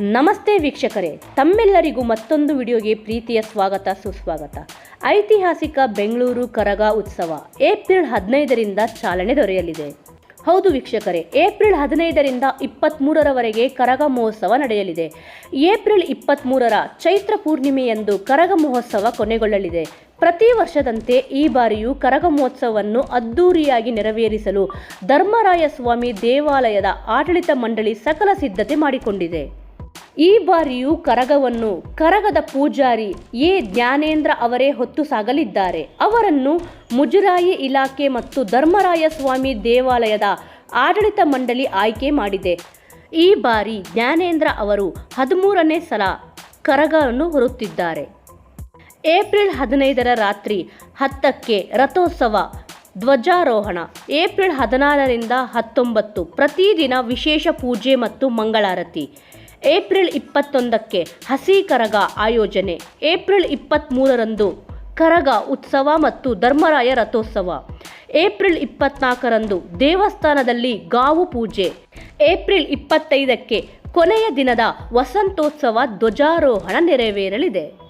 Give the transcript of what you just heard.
ನಮಸ್ತೆ ವೀಕ್ಷಕರೇ, ತಮ್ಮೆಲ್ಲರಿಗೂ ಮತ್ತೊಂದು ವಿಡಿಯೋಗೆ ಪ್ರೀತಿಯ ಸ್ವಾಗತ, ಸುಸ್ವಾಗತ. ಐತಿಹಾಸಿಕ ಬೆಂಗಳೂರು ಕರಗ ಉತ್ಸವ ಏಪ್ರಿಲ್ ಹದಿನೈದರಿಂದ ಚಾಲನೆ ದೊರೆಯಲಿದೆ. ಹೌದು ವೀಕ್ಷಕರೇ, ಏಪ್ರಿಲ್ ಹದಿನೈದರಿಂದ ಇಪ್ಪತ್ತ್ಮೂರರವರೆಗೆ ಕರಗ ಮಹೋತ್ಸವ ನಡೆಯಲಿದೆ. ಏಪ್ರಿಲ್ ಇಪ್ಪತ್ತ್ಮೂರರ ಚೈತ್ರ ಪೂರ್ಣಿಮೆಯಂದು ಕರಗ ಮಹೋತ್ಸವ ಕೊನೆಗೊಳ್ಳಲಿದೆ. ಪ್ರತಿ ವರ್ಷದಂತೆ ಈ ಬಾರಿಯೂ ಕರಗ ಮಹೋತ್ಸವವನ್ನು ಅದ್ದೂರಿಯಾಗಿ ನೆರವೇರಿಸಲು ಧರ್ಮರಾಯ ಸ್ವಾಮಿ ದೇವಾಲಯದ ಆಡಳಿತ ಮಂಡಳಿ ಸಕಲ ಸಿದ್ಧತೆ ಮಾಡಿಕೊಂಡಿದೆ. ಈ ಬಾರಿಯೂ ಕರಗವನ್ನು ಕರಗದ ಪೂಜಾರಿ ಎ ಜ್ಞಾನೇಂದ್ರ ಅವರೇ ಹೊತ್ತು ಸಾಗಲಿದ್ದಾರೆ. ಅವರನ್ನು ಮುಜರಾಯಿ ಇಲಾಖೆ ಮತ್ತು ಧರ್ಮರಾಯ ಸ್ವಾಮಿ ದೇವಾಲಯದ ಆಡಳಿತ ಮಂಡಳಿ ಆಯ್ಕೆ ಮಾಡಿದೆ. ಈ ಬಾರಿ ಜ್ಞಾನೇಂದ್ರ ಅವರು ಹದಿಮೂರನೇ ಸಲ ಕರಗವನ್ನು ಹೊರುತ್ತಿದ್ದಾರೆ. ಏಪ್ರಿಲ್ ಹದಿನೈದರ ರಾತ್ರಿ ಹತ್ತಕ್ಕೆ ರಥೋತ್ಸವ ಧ್ವಜಾರೋಹಣ. ಏಪ್ರಿಲ್ ಹದಿನಾರರಿಂದ ಹತ್ತೊಂಬತ್ತು ಪ್ರತಿದಿನ ವಿಶೇಷ ಪೂಜೆ ಮತ್ತು ಮಂಗಳಾರತಿ. ಏಪ್ರಿಲ್ ಇಪ್ಪತ್ತೊಂದಕ್ಕೆ ಹಸಿ ಕರಗ ಆಯೋಜನೆ. ಏಪ್ರಿಲ್ ಇಪ್ಪತ್ತ್ಮೂರರಂದು ಕರಗ ಉತ್ಸವ ಮತ್ತು ಧರ್ಮರಾಯ ರಥೋತ್ಸವ. ಏಪ್ರಿಲ್ ಇಪ್ಪತ್ನಾಲ್ಕರಂದು ದೇವಸ್ಥಾನದಲ್ಲಿ ಗಾವು ಪೂಜೆ. ಏಪ್ರಿಲ್ ಇಪ್ಪತ್ತೈದಕ್ಕೆ ಕೊನೆಯ ದಿನದ ವಸಂತೋತ್ಸವ ಧ್ವಜಾರೋಹಣ ನೆರವೇರಲಿದೆ.